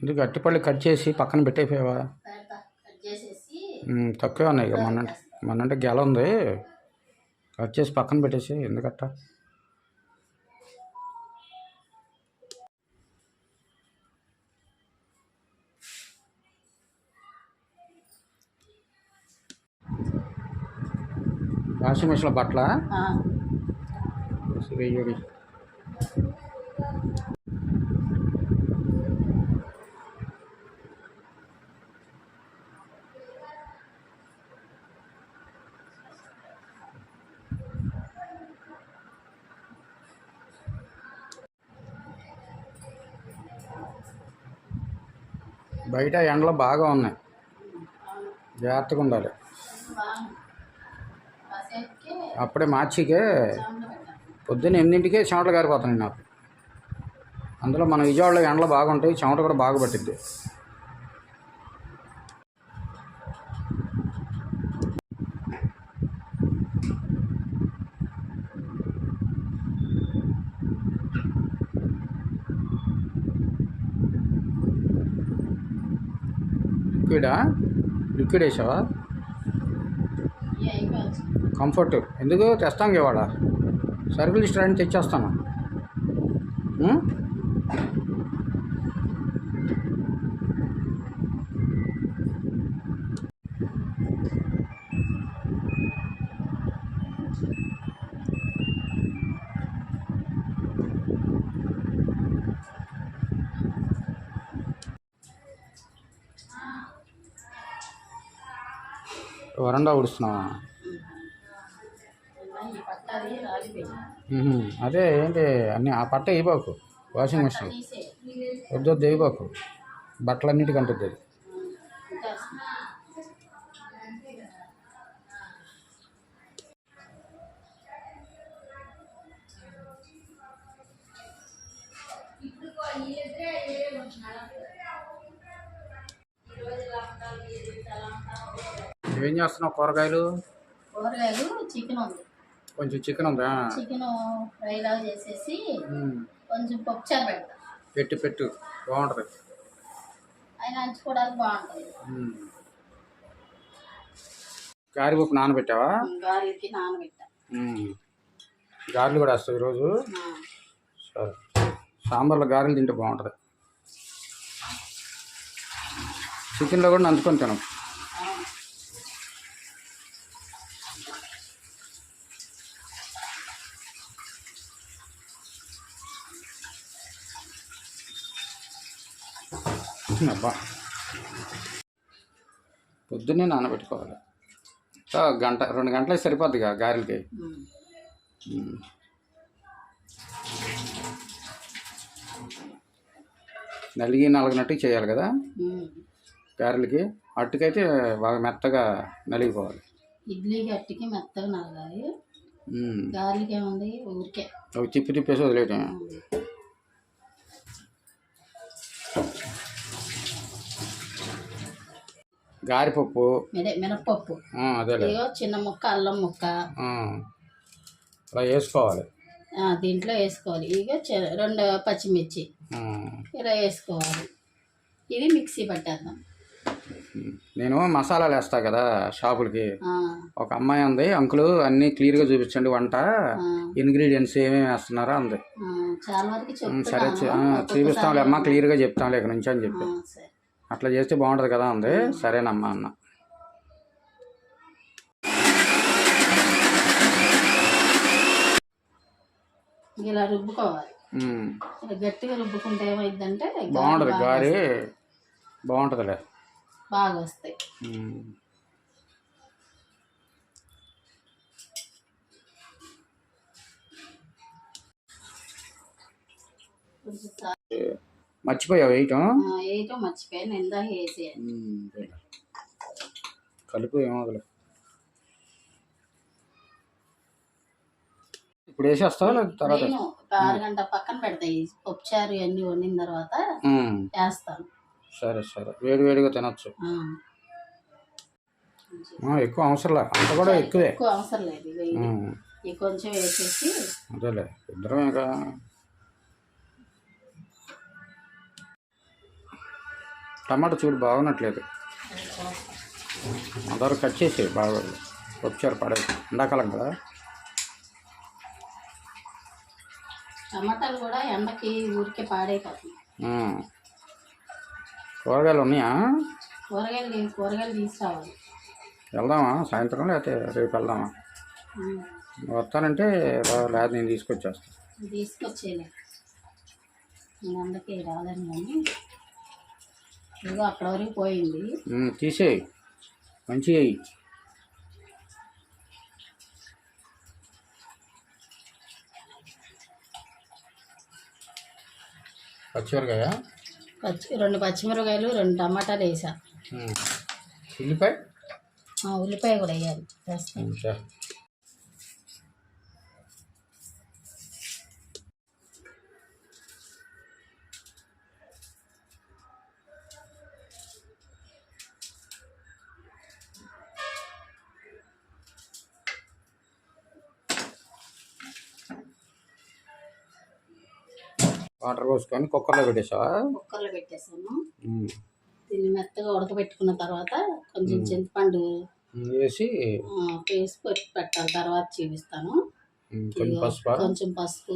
ఎందుకు అట్టిపళ్ళు కట్ చేసి పక్కన పెట్టేపోయావా తక్కువే ఉన్నాయి ఇక మొన్న మొన్నంటే గెల ఉంది. కట్ చేసి పక్కన పెట్టేసి ఎందుకట్ట? వాషింగ్ మిషన్లో బట్టల? ఆ, వెయ్యి బయట ఎండలు బాగా ఉన్నాయి. జాగ్రత్తగా ఉండాలి. అప్పుడే మార్చికే పొద్దున్న ఎనిమిదింటికే చెమటలు గారిపోతున్నాయి నాకు. అందులో మన విజయవాడలో ఎండలు బాగుంటాయి చెమట కూడా బాగా పట్టిద్ది. లిక్విడా? లిక్విడ్ వేసావా? కంఫర్ట్. ఎందుకు? తెస్తాం ఇవాళ. సరుకులు లిస్ట్ రాని తెచ్చేస్తాను ఉం? ఊడుస్తున్నావా ఉడుస్తున్నావా అదే ఏంటి అన్నీ ఆ పట్ట వేయబాకు వాషింగ్ మిషన్ వద్దు వద్దు వేయబాకు. బట్టలన్నిటికీ ఏం చేస్తున్నావు కూరగాయలు? కూరగాయలు చికెన్ ఉంది. కొంచెం చికెన్ ఉందా? చికెన్ ఫ్రై లాగా చేసేసి. కొంచెం పప్పుచారు పెడతా. పెట్టు పెట్టు. బాగుంటుంది. ఆయన నంచుకోవడానికి బాగుంటుంది. గారిపప్పు నానబెట్టావా? గాలికి నానబెట్టా. గారెలు కూడా వస్తాయి ఈరోజు? సరే. సాంబార్లో గారెలు తింటే బాగుంటుంది. చికెన్లో కూడా నంచుకొని తినం. అబ్బా. పొద్దున్నే నానబెట్టుకోవాలి. గంట రెండు గంటలకి సరిపోద్ది కదా గారెలకి. నలిగి నలగనట్టు చేయాలి కదా. గారెలకి అట్టుకైతే బాగా మెత్తగా నలిగిపోవాలి. ఇడ్లీ గట్టికి మెత్తగా నలగాలి. గాలికి ఏముంది ఊరికే అవి తిప్పి తిప్పేసి వదిలేయటం గారిపప్పు. అదే అదేలే. ఇదిగో చిన్న ముక్క అల్లం ముక్క. అలా వేసుకోవాలి. దీంట్లో వేసుకోవాలి. ఇక రెండు పచ్చిమిర్చి. ఇలా వేసుకోవాలి. ఇది మిక్సీ పట్టేద్దాం. నేను మసాలాలు వేస్తా కదా షాపులకి. ఒక అమ్మాయి ఉంది. అంకులు అన్నీ క్లియర్గా చూపించండి వంట. ఇంగ్రీడియంట్స్ ఏమేమి వేస్తున్నారో అంది. సరే చూపిస్తాంలే అమ్మా క్లియర్గా చెప్తాంలే ఇక్కడ నుంచి అని చెప్పి. అట్లా చేస్తే బాగుంటుంది కదా అంది. సరేనమ్మా అన్న. ఇలా రుబ్బుకోవాలి. గట్టిగా రుబ్బుకుంటే ఏమైందంటే బాగుంటుంది గారి బాగుంటుందిలే. బాగా వస్తాయి. ఉమ్. మర్చిపోయావు వేయటం వేయటం మర్చిపోయాను ఇందాక వేసేయాలి. కలుపు ఏమవుతుంది ఇప్పుడు వేసేస్తావా లేదా తర్వాత ఆరు గంట పక్కన పెడతాయి పప్పుచారు అన్ని వండిన తర్వాత వేస్తాను. సరే సరే. వేడి వేడిగా తినొచ్చు. ఎక్కువ అవసరంలే అంత కూడా ఎక్కువే. ఎక్కువ అవసరం లేదు ఇది. ఇది కొంచెం వేసేసి అదేలే. ఇద్దరం ఇక టమాటా చూడు బాగున్నట్లేదు. అందరూ కట్ చేసి బాగా. వచ్చారు పడే ఎండాకాలం కదా. టమాటాలు కూడా ఎండకి ఊరికే పాడైపోతుంది. కూరగాయలు ఉన్నాయా? కూరగాయలు కూరగాయలు తీసుకురావాలి. వెళ్దామా? సాయంత్రం లేకపోతే రేపు వెళ్దామా. వస్తానంటే లేదా నేను తీసుకొచ్చేస్తాను తీసుకొచ్చేయలే నేను అందుకే రాదని కానీ ఇదిగో అక్కడ వరకు పోయింది. తీసేయి. మంచిగా వేయి పచ్చిమిరకాయ పచ్చి రెండు పచ్చిమిరకాయలు రెండు టమాటాలు వేసా. ఉల్లిపాయ? ఉల్లిపాయ కూడా వేయాలి. వాటర్ పోసుకొని కుక్కర్లో పెట్టేసావా? కుక్కర్లో పెట్టేసాను. దీన్ని మెత్తగా ఉడకబెట్టుకున్న తర్వాత కొంచెం చింతపండు వేసి వేసి పెట్టి పెట్టాలి. తర్వాత చూపిస్తాను కొంచెం పసుపు. కొంచెం పసుపు.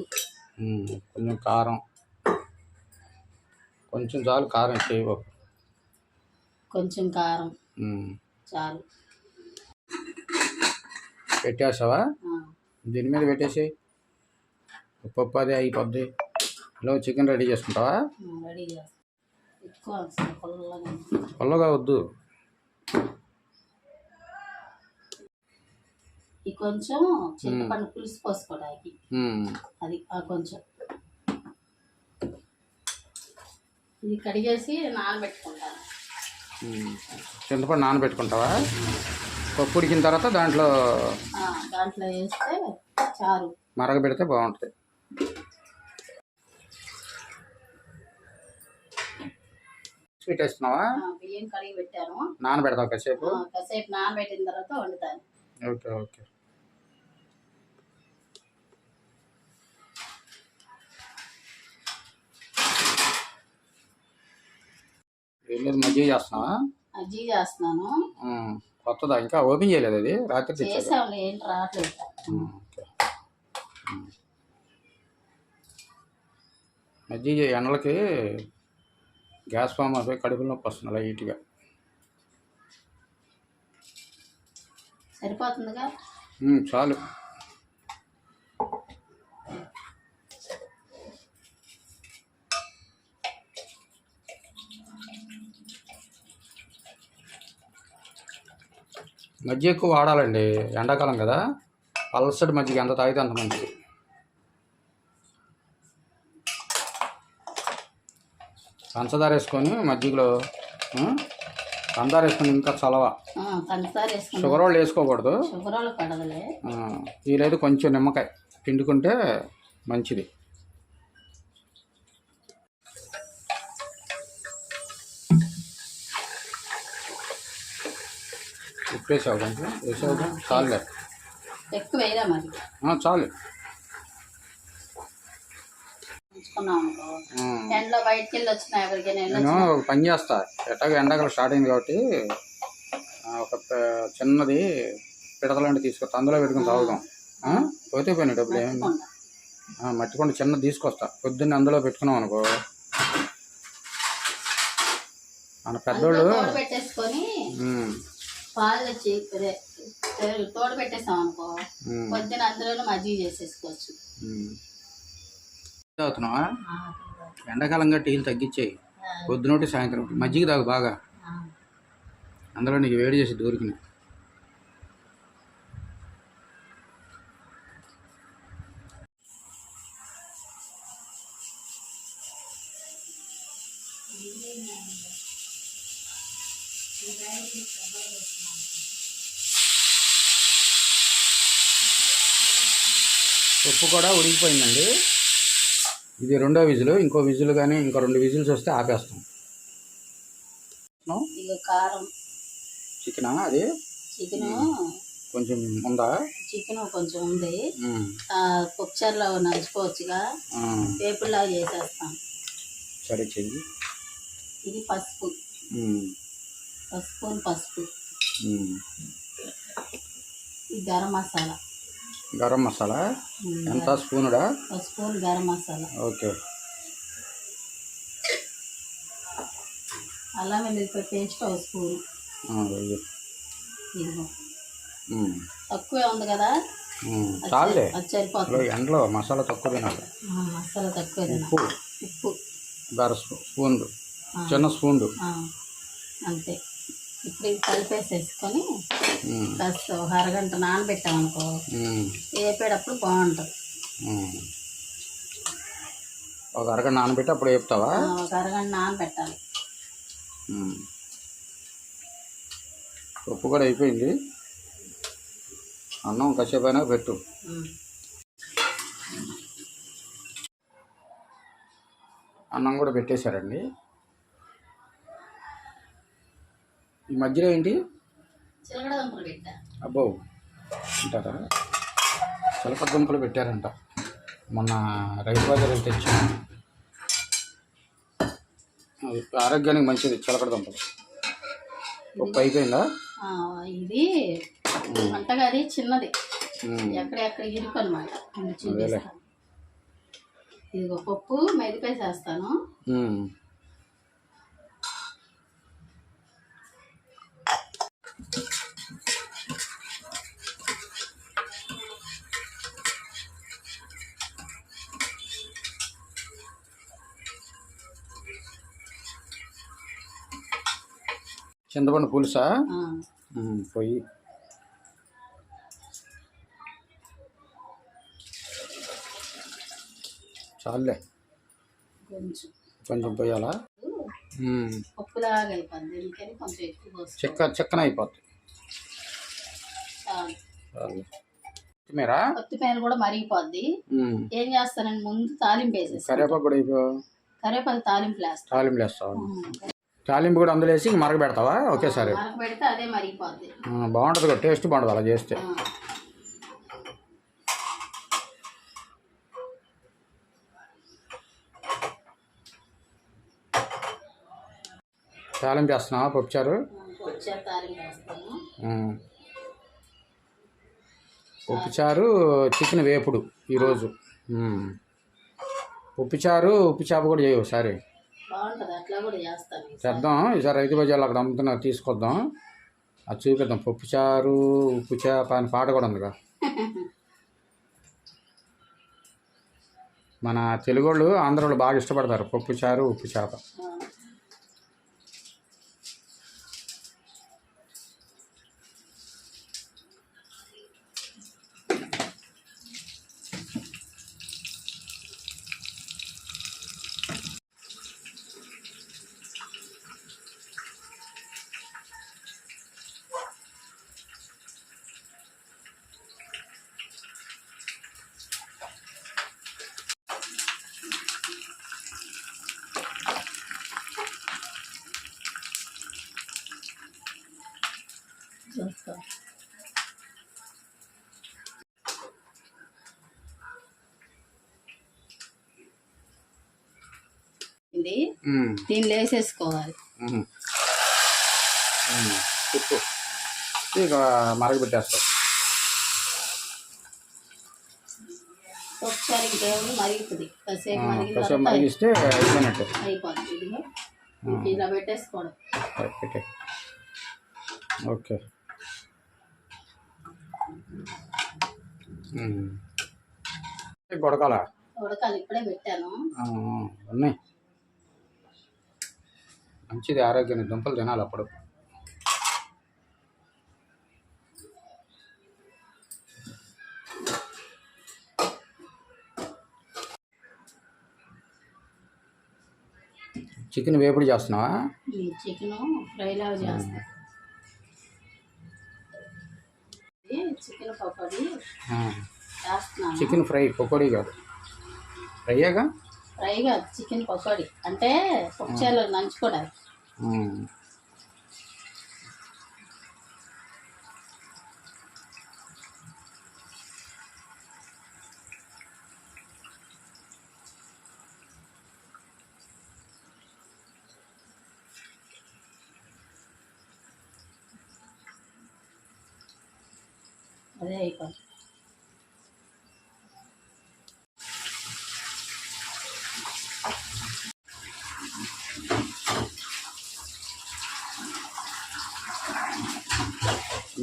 కొంచెం కారం. కొంచెం చాలు కారం చేయబాకు కొంచెం కారం. చాలు. పెట్టేసావా? దీని మీద పెట్టేసి పప్పు అదే అయిపోద్ది. ఇలా చికెన్ రెడీ చేసుకుంటావా? రెడీ పుల్లగా వద్దు. ఈ కొంచెం చింతపండు పులుసు పోసుకోవడానికి. అది ఆ కొంచెం. ఇది కడిగేసి నానబెట్టుకుంటాను. చింతపండు నానబెట్టుకుంటావా? పప్పు ఉడికిన తర్వాత దాంట్లో దాంట్లో వేస్తే చారు. మరగబెడితే బాగుంటుంది. స్వీట్ వేస్తున్నావా బియ్యం కడిగి పెట్టాను. నానబెడతావు కాసేపు? కాసేపు నానబెట్టిన తర్వాత వండుతాను. Okay okay. ఏం లేదు మజ్జిగ చేస్తున్నావా? అజ్జీ చేస్తున్నాను. కొత్తదా? ఇంకా ఓపెన్ చేయలేదు అది రాత్రి చేసాంలే ఏంటి రావట్లేదు. మజ్జిగ ఎండలకి గ్యాస్ ఫామ్ అయిపోయి కడుపులో నొప్పి వస్తుంది లైట్గా సరిపోతుందిగా? చాలు. మజ్జిగ ఎక్కువ వాడాలండి ఎండాకాలం కదా. పల్సటి మజ్జిగ ఎంత తాగితే అంత మంచిది. పంచదార వేసుకొని మజ్జిగలో పంచదార వేసుకొని ఇంకా చలవ. పంచదార షుగర్ వాళ్ళు వేసుకోకూడదు. షుగర్ వాళ్ళు పడదులే. ఆ, వీలైతే కొంచెం నిమ్మకాయ పిండుకుంటే మంచిది. ఉప్పు వేసావు కొంచెం? వేసావు చాలులే. ఎక్కువ మరి? చాలు. ఉంచుకున్న పెట్టుకున్నాం అనుకో ఉమ్. ఎండలో బయటికి వెళ్ళి వచ్చినా ఎక్కడికైనా వెళ్ళి నేను ఒక పని చేస్తా. ఎట్లాగో ఎండాకాలం స్టార్ట్ అయింది కాబట్టి ఒక చిన్నది పిడతలాంటి తీసుకొస్తా. అందులో పెట్టుకుని తాగుదాం? పోతే పోయినాయి డబ్బులు ఏమి వచ్చినా ఆ, మట్టి కొండ చిన్నది తీసుకొస్తా. పొద్దున్నే అందులో పెట్టుకున్నాం అనుకో. మన పెద్దోళ్ళు పెట్టేసుకొని పాలు తెచ్చి తోడు పెట్టేస్తాం అనుకో పొద్దున అందులోనే మజ్జిగ చేసేసుకోవచ్చు. తాగుతున్నావా ఎండాకాలంగా టీలు తగ్గించేయి. పొద్దునోటి సాయంత్రం. మజ్జిగ తాగు బాగా. అందులో నీకు వేడి చేసి దూరికినాయి ఉప్పు కూడా ఉడికిపోయిందండి. ఇది రెండో విజులు ఇంకో విజులు కానీ ఇంకో రెండు విజిల్స్ వస్తే ఆపేస్తాం. కారం. చికెనా అది? చికెన్. కొంచెం ఉందా? చికెన్ కొంచెం ఉంది. నంచుకోవచ్చుగా. ఆ, వేపుల్లా చేసేస్తాం. సరే చెయ్యి. ఇది పసుపు. పసుపు పసుపు. ఇది గరం మసాలా. గరం మసాలా? ఎంత? స్పూనుడా? పసుపు గరం మసాలా. ఓకే. అల్లం వెల్లుల్లిపాయ పేస్ట్ ఒక స్పూన్. ఇదిగో. తక్కువే ఉంది కదా? అది సరిపోతుంది. ఎండలో మసాలా తక్కువ తినాలి. మసాలా తక్కువ. ఉప్పు. ఉప్పు. గర స్పూ- స్పూన్లు. ఆ, చిన్న స్పూన్లు. ఆ, అంతే. ఇప్పుడు ఇది కలిపేసేసుకొని కాస్త ఒక అరగంట నానబెట్టామనుకో వేపేటప్పుడు బాగుంటుంది. ఒక అరగంట నానబెట్టి అప్పుడు వేపుతావా? ఒక అరగంట నానబెట్టాలి. ఉప్పు కూడా అయిపోయింది. అన్నం కాసేపు అయినా పెట్టు. అన్నం కూడా పెట్టేశారండి. ఈ మధ్యలో ఏంటి? చిలకడ అబ్బో అంటారా? చిలక దుంపలు పెట్టారంట. మొన్న రైతు బజార్ అది ఆరోగ్యానికి మంచిది చిలకడ దుంపలు. ఉప్పు అయిపోయిందా ఇది వంటగది చిన్నది. ఎక్కడెక్కడ ఇరుకు అనమాట ఇదిగో పప్పు మెదిపేసేస్తాను చింతపండు పులుసా? పొయ్యి. చాలులే. కొంచెం. పోయాలా చెక్క చెక్కన అయిపోద్ది. చాలు. చాలు కొత్తిమీరా? కొత్తిమీర కూడా మరిగిపోద్ది. ఏం చేస్తానండి? ముందు తాలింపు వేసేస్తాను కరివేపాకు కూడా అయిపో కరివేపాకు తాలింపు వేస్తాను తాలింపు వేస్తావా? తాలింపు కూడా అందులో వేసి మరగ పెడతావా ఒకేసారి మరక పెడితే అదే మరిగిపోద్ది. ఆ, బాగుంటుంది కూడా టేస్ట్ బాగుంటుంది అలా చేస్తే. తాలింపు వేస్తున్నావా పప్పుచారు. ఉప్పుచారు చికెన్ వేపుడు ఈరోజు. ఉప్పుచారు ఉప్పు చేప కూడా చేయవు సరే. బాగుంటుంది అట్లా కూడా చేస్తాను చేద్దాం. ఈసారి రైతు బజార్లో అక్కడ అమ్ముతున్నారు తీసుకొద్దాం. అది చూపిద్దాం. పప్పుచారు ఉప్పు చేప అని పాట కూడా ఉందిగా. మన తెలుగు వాళ్ళు ఆంధ్ర వాళ్ళు బాగా ఇష్టపడతారు. పప్పుచారు ఉప్పు చేప. ఉమ్, దీనిలో వేసేసుకోవాలి ఇక మరగబెట్టేస్తావు ఒకసారి ఇంకేముంది మరుగుతుంది. కాసేపు ఆ, మరిగిన కాసేపు తర్వాత మరిగిస్తే అయిపోయినట్టు. అయిపోతుంది. ఇదిగో. ఇలా పెట్టేసుకోవడం. ఓకే. ఉడకాలి ఇప్పుడే పెట్టాను. ఉన్నాయి. మంచిది ఆరోగ్యానికి దుంపలు తినాలి అప్పుడు. చికెన్ వేపుడు చేస్తున్నావా? చికెన్ ఫ్రైలా చేస్తా. Chicken pakodi. Chicken fry pakodi కాదు. ఫ్రైయేగా? ఫ్రై కాదు చికెన్ పకోడీ. అంటే పప్పుచారులో నంచుకోవడానికి. ఉమ్. అదే అయిపోయింది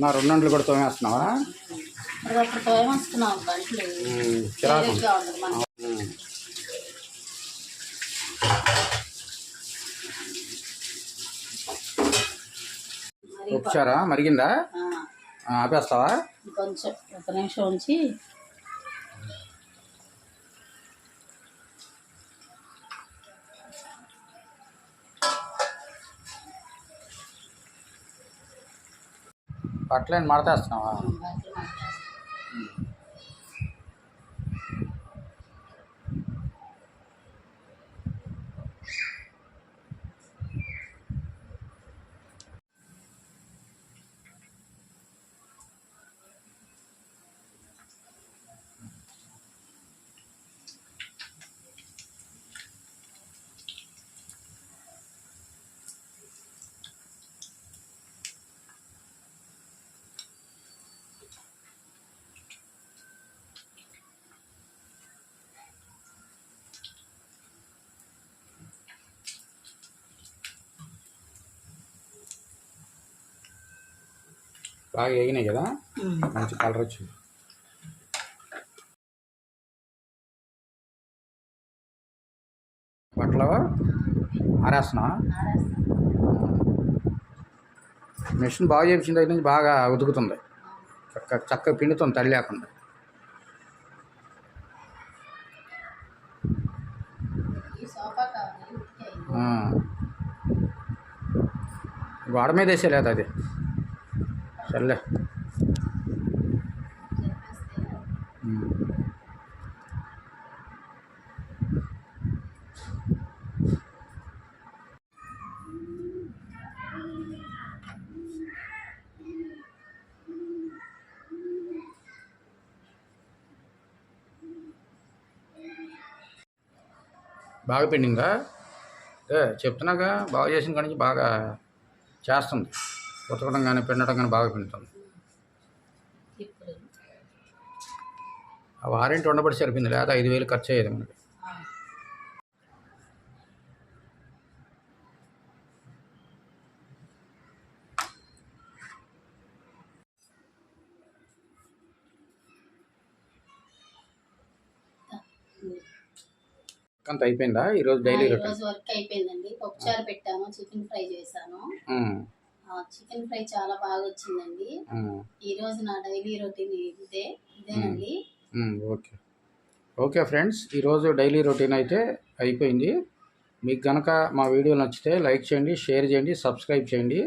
రెండు గంటలు కూడా తోమేస్తున్నావా? చిరాకు. వచ్చారా మరిగిందా? ఆపేస్తావా? కొంచెం ఒక నిమిషం ఉంచి బట్టలేని మడతేస్తున్నావా బాగా ఎగినాయి కదా. మంచి కలర్ వచ్చింది బట్టలు ఆరేస్తున్నా. మిషన్ బాగా చేపించిన దగ్గర నుంచి బాగా ఉతుకుతుంది చక్క చక్కగా పిండుతుంది తడి లేకుండా. గోడ మీద వేసేలేదు అది సర్లే. బాగా పెండింగా అదే చెప్తున్నాగా? బాగా చేసిన కాడి నుంచి బాగా చేస్తుంది. ఉతకడం కానీ పిండటం కానీ బాగా పిండుతుంది ఆ వారంటీ ఉండబడి సరిపోయింది. లేదా ఐదు వేలు ఖర్చు అయ్యేది మనకి. అంత అయిపోయిందా? ఈరోజు డైలీ వర్క్ అయిపోయిందండి. పప్పుచారు పెట్టాను చికెన్ ఫ్రై చేశాను. చికెన్ ఫ్రై చాలా బాగా వచ్చిందండి ఈ రోజు నా డైలీ రొటీన్ ఇదే ఇదేనండి. ఓకే. ఓకే ఫ్రెండ్స్ ఈరోజు డైలీ రొటీన్ అయితే అయిపోయింది. మీకు కనుక మా వీడియో నచ్చితే లైక్ చేయండి షేర్ చేయండి సబ్స్క్రైబ్ చేయండి.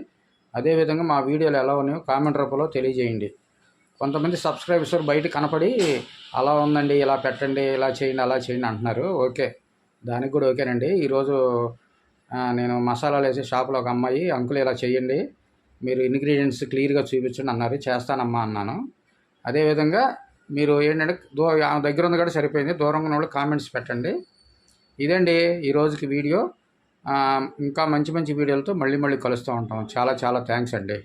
అదేవిధంగా మా వీడియోలు ఎలా ఉన్నాయో కామెంట్ రూపంలో తెలియజేయండి. కొంతమంది సబ్స్క్రైబర్స్ బయట కనపడి అలా ఉందండి ఇలా పెట్టండి ఇలా చేయండి అలా చేయండి అంటున్నారు. ఓకే. దానికి కూడా ఓకేనండి. ఈరోజు నేను మసాలాలు వేసే షాప్లో ఒక అమ్మాయి అంకుల్ ఇలా చేయండి. మీరు ఇంగ్రీడియంట్స్ క్లియర్గా చూపించండి అన్నారు. చేస్తానమ్మా అన్నాను. అదేవిధంగా మీరు ఏంటంటే దూ ఆమె దగ్గర ఉంది కూడా సరిపోయింది. దూరంగా ఉన్న వాళ్ళు కామెంట్స్ పెట్టండి. ఇదండి ఈరోజుకి వీడియో. ఇంకా మంచి మంచి వీడియోలతో మళ్ళీ మళ్ళీ కలుస్తూ ఉంటాం. చాలా చాలా థ్యాంక్స్ అండి.